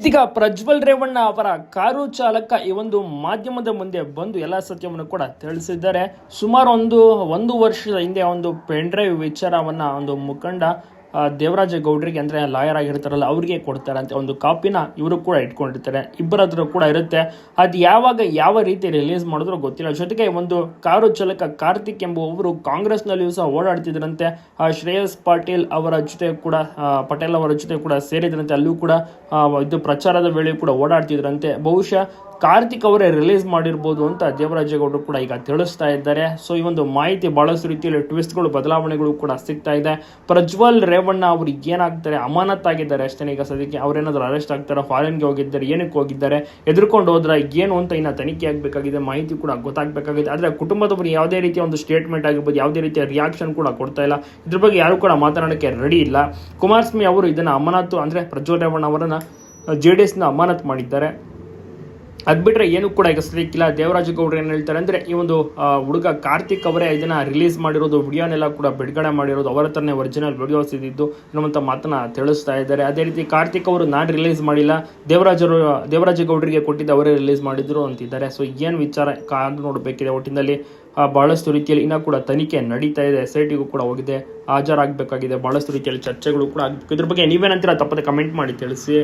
ಇದೀಗ ಪ್ರಜ್ವಲ್ ರೇವಣ್ಣ ಅವರ ಕಾರು ಚಾಲಕ ಈ ಒಂದು ಮಾಧ್ಯಮದ ಮುಂದೆ ಬಂದು ಎಲ್ಲ ಸತ್ಯವನ್ನು ಕೂಡ ತಿಳಿಸಿದ್ದಾರೆ. ಸುಮಾರು ಒಂದು ಒಂದು ವರ್ಷದ ಹಿಂದೆ ಒಂದು ಪೆನ್ ಡ್ರೈವ್ ವಿಚಾರವನ್ನ ಒಂದು ಮುಖಂಡ ದೇವರಾಜ ಗೌಡ್ರಿಗೆ ಅಂದರೆ ಲಾಯರ್ ಆಗಿರ್ತಾರಲ್ಲ, ಅವರಿಗೆ ಕೊಡ್ತಾರೆ ಅಂತ ಒಂದು ಕಾಪಿನ ಇವರು ಕೂಡ ಇಟ್ಕೊಂಡಿರ್ತಾರೆ. ಇಬ್ಬರ ಹತ್ರ ಕೂಡ ಇರುತ್ತೆ. ಅದು ಯಾವಾಗ ಯಾವ ರೀತಿ ರಿಲೀಸ್ ಮಾಡಿದ್ರು ಗೊತ್ತಿಲ್ಲ. ಜೊತೆಗೆ ಒಂದು ಕಾರು ಚಾಲಕ ಕಾರ್ತಿಕ್ ಎಂಬುವವರು ಕಾಂಗ್ರೆಸ್ನಲ್ಲಿಯೂ ಸಹ ಓಡಾಡ್ತಿದ್ರಂತೆ. ಶ್ರೇಯಸ್ ಪಾಟೀಲ್ ಅವರ ಜೊತೆ ಕೂಡ ಪಟೇಲ್ ಅವರ ಜೊತೆ ಕೂಡ ಸೇರಿದ್ರಂತೆ. ಅಲ್ಲೂ ಕೂಡ ಇದು ಪ್ರಚಾರದ ವೇಳೆ ಕೂಡ ಓಡಾಡ್ತಿದ್ರಂತೆ. ಬಹುಶಃ ಕಾರ್ತಿಕ್ ಅವರೇ ರಿಲೀಸ್ ಮಾಡಿರ್ಬೋದು ಅಂತ ದೇವರಾಜೇಗೌಡರು ಕೂಡ ಈಗ ತಿಳಿಸ್ತಾ ಇದ್ದಾರೆ. ಸೊ ಈ ಒಂದು ಮಾಹಿತಿ ಬಹಳಷ್ಟು ರೀತಿಯಲ್ಲಿ ಟ್ವಿಸ್ಟ್ಗಳು ಬದಲಾವಣೆಗಳು ಕೂಡ ಸಿಗ್ತಾ ಇದೆ. ಪ್ರಜ್ವಲ್ ರೇವಣ್ಣ ಅವರು ಏನಾಗ್ತಾರೆ ಅಮಾನತ್ತಾಗಿದ್ದಾರೆ ಅಷ್ಟೇ ಈಗ ಸದ್ಯಕ್ಕೆ ಅವ್ರೇನಾದ್ರು ಅರೆಸ್ಟ್ ಆಗ್ತಾರೆ ಫಾರಿನ್ಗೆ ಹೋಗಿದ್ದಾರೆ, ಏನಕ್ಕೆ ಹೋಗಿದ್ದಾರೆ, ಎದುರ್ಕೊಂಡು ಹೋದ್ರೆ, ಏನು ಅಂತ ಇನ್ನು ತನಿಖೆ ಆಗಬೇಕಾಗಿದೆ, ಮಾಹಿತಿ ಕೂಡ ಗೊತ್ತಾಗಬೇಕಾಗಿದೆ. ಆದರೆ ಕುಟುಂಬದವರು ಯಾವುದೇ ರೀತಿಯ ಒಂದು ಸ್ಟೇಟ್ಮೆಂಟ್ ಆಗಿರ್ಬೋದು, ಯಾವುದೇ ರೀತಿಯ ರಿಯಾಕ್ಷನ್ ಕೂಡ ಕೊಡ್ತಾ ಇಲ್ಲ. ಇದ್ರ ಬಗ್ಗೆ ಯಾರು ಕೂಡ ಮಾತನಾಡೋಕ್ಕೆ ರೆಡಿ ಇಲ್ಲ. ಕುಮಾರಸ್ವಾಮಿ ಅವರು ಇದನ್ನು ಅಮಾನತು ಅಂದರೆ ಪ್ರಜ್ವಲ್ ರೇವಣ್ಣ ಅವರನ್ನು ಜೆ ಡಿ ಎಸ್ನ ಅಮಾನತ್ ಮಾಡಿದ್ದಾರೆ. ಅದ್ ಬಿಟ್ಟರೆ ಏನು ಕೂಡ ಈಗ ಸದ್ಯಕ್ಕಿಲ್ಲ. ದೇವರಾಜ ಗೌಡ್ರು ಏನು ಹೇಳ್ತಾರೆ ಅಂದ್ರೆ, ಈ ಒಂದು ಹುಡುಗ ಕಾರ್ತಿಕ್ ಅವರೇ ಇದನ್ನು ರಿಲೀಸ್ ಮಾಡಿರೋದು, ವಿಡಿಯೋನೆಲ್ಲ ಕೂಡ ಬಿಡುಗಡೆ ಮಾಡಿರೋದು, ಅವರ ಹತ್ರನೇ ಒರಿಜಿನಲ್ ವಿಡಿಯೋಸ್ ಇದ್ದಿದ್ದು ಅನ್ನುವಂಥ ಮಾತನ್ನ ತಿಳಿಸ್ತಾ ಇದ್ದಾರೆ. ಅದೇ ರೀತಿ ಕಾರ್ತಿಕ್ ಅವರು ನಾನು ರಿಲೀಸ್ ಮಾಡಿಲ್ಲ, ದೇವರಾಜರು ದೇವರಾಜ ಗೌಡ್ರಿಗೆ ಕೊಟ್ಟಿದ್ದು ಅವರೇ ರಿಲೀಸ್ ಮಾಡಿದ್ರು ಅಂತಿದ್ದಾರೆ. ಸೊ ಏನು ವಿಚಾರ ಕಾದು ನೋಡಬೇಕಿದೆ. ಒಟ್ಟಿನಲ್ಲಿ ಬಹಳಷ್ಟು ರೀತಿಯಲ್ಲಿ ಇನ್ನೂ ಕೂಡ ತನಿಖೆ ನಡೀತಾ ಇದೆ. ಎಸ್ ಐ ಟಿಗೂ ಕೂಡ ಹೋಗಿದೆ. ಹಾಜರಾಗಬೇಕಾಗಿದೆ. ಬಹಳಷ್ಟು ರೀತಿಯಲ್ಲಿ ಚರ್ಚೆಗಳು ಕೂಡ ಆಗಬೇಕು. ಇದ್ರ ಬಗ್ಗೆ ನೀವೇನಂತೀರ ತಪ್ಪದೆ ಕಮೆಂಟ್ ಮಾಡಿ ತಿಳಿಸಿ.